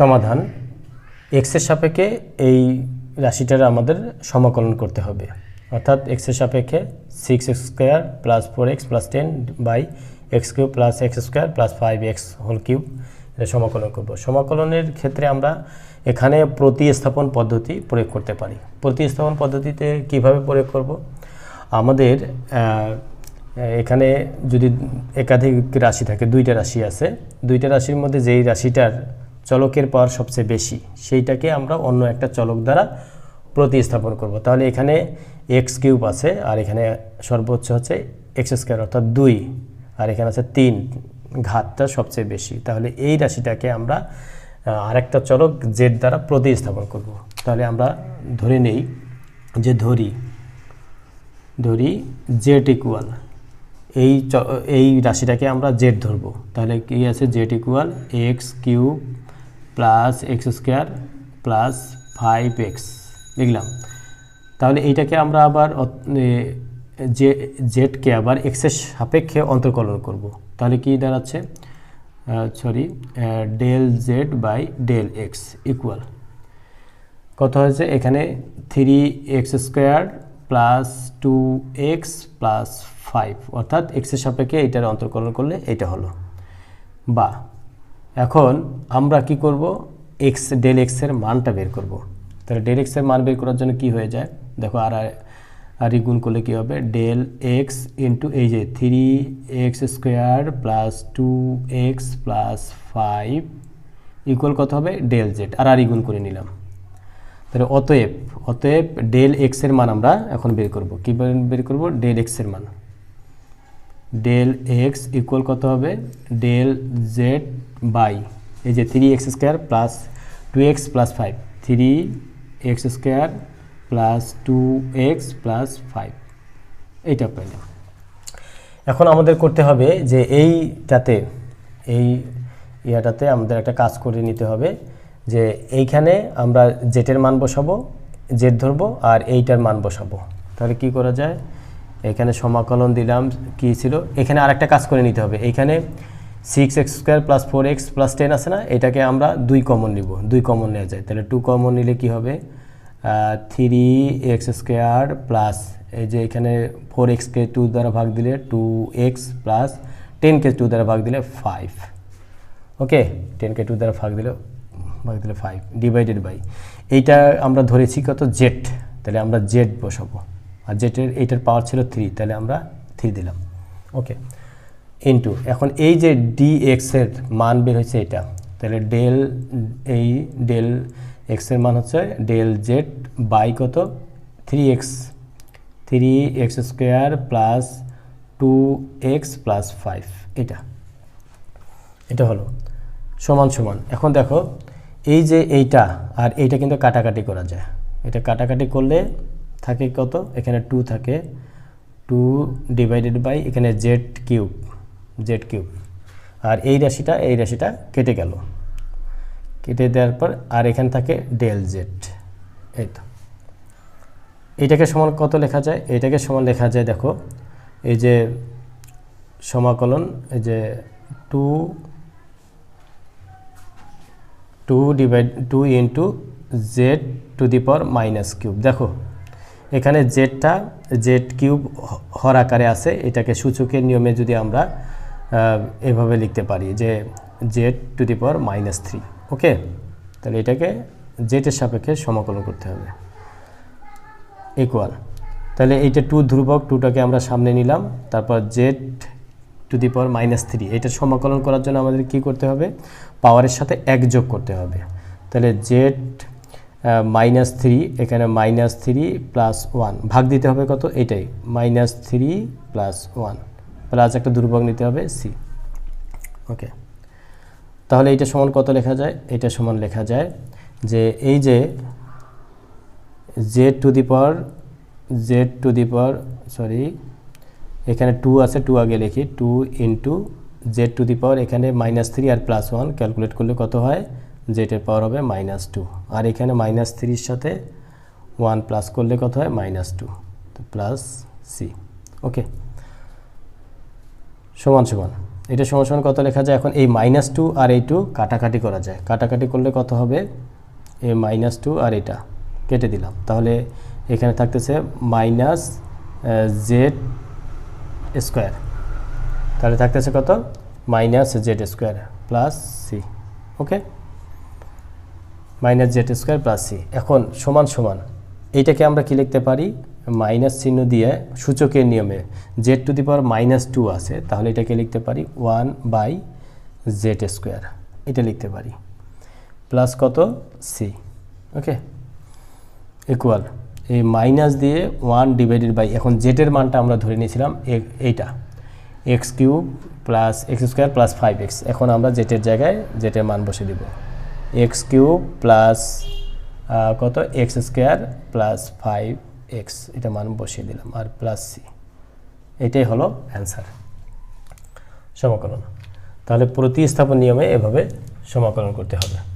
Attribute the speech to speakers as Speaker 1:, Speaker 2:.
Speaker 1: সমাধান। এক্সের সাপেক্ষে এই রাশিটার আমাদের সমাকলন করতে হবে। অর্থাৎ এক্সের সাপেক্ষে six X square plus four X plus ten by X cube plus X square plus five X whole cube এটা সমাকলন করব। সমাকলনের ক্ষেত্রে আমরা এখানে প্রতিস্থাপন পদ্ধতি প্রয়োগ করতে পারি। প্রতিস্থাপন পদ্ধতিতে কীভাবে প্রয়োগ করব? আমাদের এখানে যদি একাধিক রাশি থাকে, দুইটা রাশি আছে। দুইটা রাশির মধ্যে যেই রাশিটার চলকের পাওয়ার সবচেয়ে বেশি, সেইটাকে আমরা অন্য একটা চলক দ্বারা প্রতিস্থাপন করব। তাহলে এখানে এক্স কিউব আছে আর এখানে সর্বোচ্চ হচ্ছে এক্স স্কোয়ার অর্থাৎ দুই, আর এখানে আছে তিন, ঘাতটা সবচেয়ে বেশি। তাহলে এই রাশিটাকে আমরা আরেকটা চলক জেড দ্বারা প্রতিস্থাপন করব। তাহলে আমরা ধরে নেই যে ধরি ধরি জেড ইকুয়াল এই এই রাশিটাকে আমরা জেড ধরবো। তাহলে কি আছে Z equal X cube plus X square plus five X লিখলাম তাহলে এইটাকে আমরা আবার যে জেডকে আবার এক্সের সাপেক্ষে অন্তর্কলন করব। তাহলে কি দাঁড়াচ্ছে? Sorry del Z by del X equal কত হয়েছে? এখানে three X square plus two X plus five অর্থাৎ এক্সের সাপেক্ষে এটার অন্তর্কলন করলে এটা হলো। বা এখন আমরা কি করব? এক্স ডেল এক্সের মানটা বের করব। তাহলে ডেল এক্সের মান বের করার জন্য কি হয়ে যায়? দেখো, আর আর গুণ করলে কী হবে? ডেল এক্স ইন্টু এই যে three X square plus two X plus five equal কত হবে? ডেল জেড আর আর গুণ করে নিলাম। তাহলে অতএব অতএব ডেল এক্সের মান আমরা এখন বের করব। কি বের- করব? ডেল এক্সের মান। ডেল এক্স ইকুয়াল কত হবে? Del Z by. এই যে three X square plus two X plus five three X square plus two X plus five এইটা পেলাম এখন আমাদের করতে হবে যে এইটাতে, এই ইয়াটাতে আমাদের একটা কাজ করে নিতে হবে যে এইখানে আমরা জেটের মান বসাবো জেট ধরবো আর এইটার মান বসাবো। তাহলে কি করা যায়? এখানে সমাকলন দিলাম কি ছিল? এখানে আরেকটা কাজ করে নিতে হবে। এইখানে six X square plus four X plus ten আছে না? এটাকে আমরা দুই কমন নিব। দুই কমন নেওয়া যায়। তাহলে টু কমন নিলে কি হবে? থ্রি এক্স স্কোয়ার প্লাস এই যে এখানে ফোর এক্সকে টু দ্বারা ভাগ দিলে টু এক্স প্লাস টেনকে টু দ্বারা ভাগ দিলে ফাইভ ওকে? টেনকে টু দ্বারা ভাগ দিলে ভাগ দিলে ফাইভ ডিভাইডেড বাই এইটা আমরা ধরেছি কত? জেড তাহলে আমরা জেড বসাবো। আর জেটের এইটার পাওয়ার ছিল থ্রি তাহলে আমরা থ্রি দিলাম। ওকে? ইন্টু এখন এই যে ডি এক্সের মান বের হয়েছে এটা, তাহলে ডেল এই ডেল এক্সের মান হচ্ছে ডেল জেড বাই কত? Three X three X square plus two X plus five এটা। এটা হলো। সমান সমান। এখন দেখো, এই যে এইটা আর এইটা কিন্তু কাটাকাটি করা যায়। এটা কাটাকাটি করলে থাকে কত? এখানে টু থাকে। টু ডিভাইডেড বাই এখানে জেড কিউব জেড কিউব আর এই রাশিটা এই রাশিটা কেটে গেল। কেটে দেওয়ার পর আর এখানে থাকে ডেল জেড এই তো। এইটাকে সমান কত লেখা যায়? এইটাকে সমান লেখা যায়, দেখো, এই যে সমাকলন, এই যে two two divide two into Z to the power minus cube দেখো, এখানে জেডটা জেড কিউব হর আকারে আছে। এটাকে সূচকের নিয়মে যদি আমরা এভাবে লিখতে পারি যে Z to the power minus three okay তাহলে এটাকে জেটের সাপেক্ষে সমাকলন করতে হবে। ইকুয়াল তাহলে এইটা টু ধ্রুবক টুটাকে আমরা সামনে নিলাম, তারপর Z to the power minus three এটা সমাকলন করার জন্য আমাদের কি করতে হবে? পাওয়ারের সাথে এক যোগ করতে হবে। তাহলে জেড মাইনাস থ্রি এখানে মাইনাস থ্রি প্লাস ওয়ান ভাগ দিতে হবে কত? এটাই minus three plus one plus একটা দুর্ভোগ নিতে হবে সি। ওকে। তাহলে এইটা সমান কত লেখা যায়? এটা সমান লেখা যায় যে এই যে Z to the power Z to the power sorry এখানে টু আছে টু আগে লিখি two into Z to the power এখানে মাইনাস থ্রি আর প্লাস ওয়ান ক্যালকুলেট করলে কত হয়? জেডের পাওয়ার হবে মাইনাস টু আর এখানে মাইনাস থ্রির সাথে ওয়ান প্লাস করলে কত হয়? মাইনাস টু তো প্লাস সি ওকে। সমান সমান। এটা সমান সমান কত লেখা যায়? এখন এই মাইনাস টু আর এই টু কাটাকাটি করা যায়। কাটাকাটি করলে কত হবে? এই মাইনাস টু আর এটা। কেটে দিলাম। তাহলে এখানে থাকতেছে মাইনাস জেড স্কোয়ার তাহলে থাকতেছে কত? Minus Z square plus C okay minus Z square plus C এখন সমান সমান এইটাকে আমরা কি লিখতে পারি? মাইনাস চিহ্ন দিয়ে সূচকের নিয়মে Z to the power minus two আছে, তাহলে এটাকে লিখতে পারি ওয়ান বাই জেড স্কোয়ার এটা লিখতে পারি। প্লাস কত? সি ওকে ইকুয়াল এই মাইনাস দিয়ে ওয়ান ডিভাইডেড বাই এখন জেটের মানটা আমরা ধরে নিয়েছিলাম এইটা। X cube plus X square plus five X এখন আমরা জেটের জায়গায় জেটের মান বসে দিব। এক্স কিউব প্লাস কত? X square plus five X এটা মান বসিয়ে দিলাম, আর প্লাস সি এটাই হলো অ্যান্সার সমাকলন। তাহলে প্রতিস্থাপন নিয়মে এভাবে সমাকলন করতে হবে।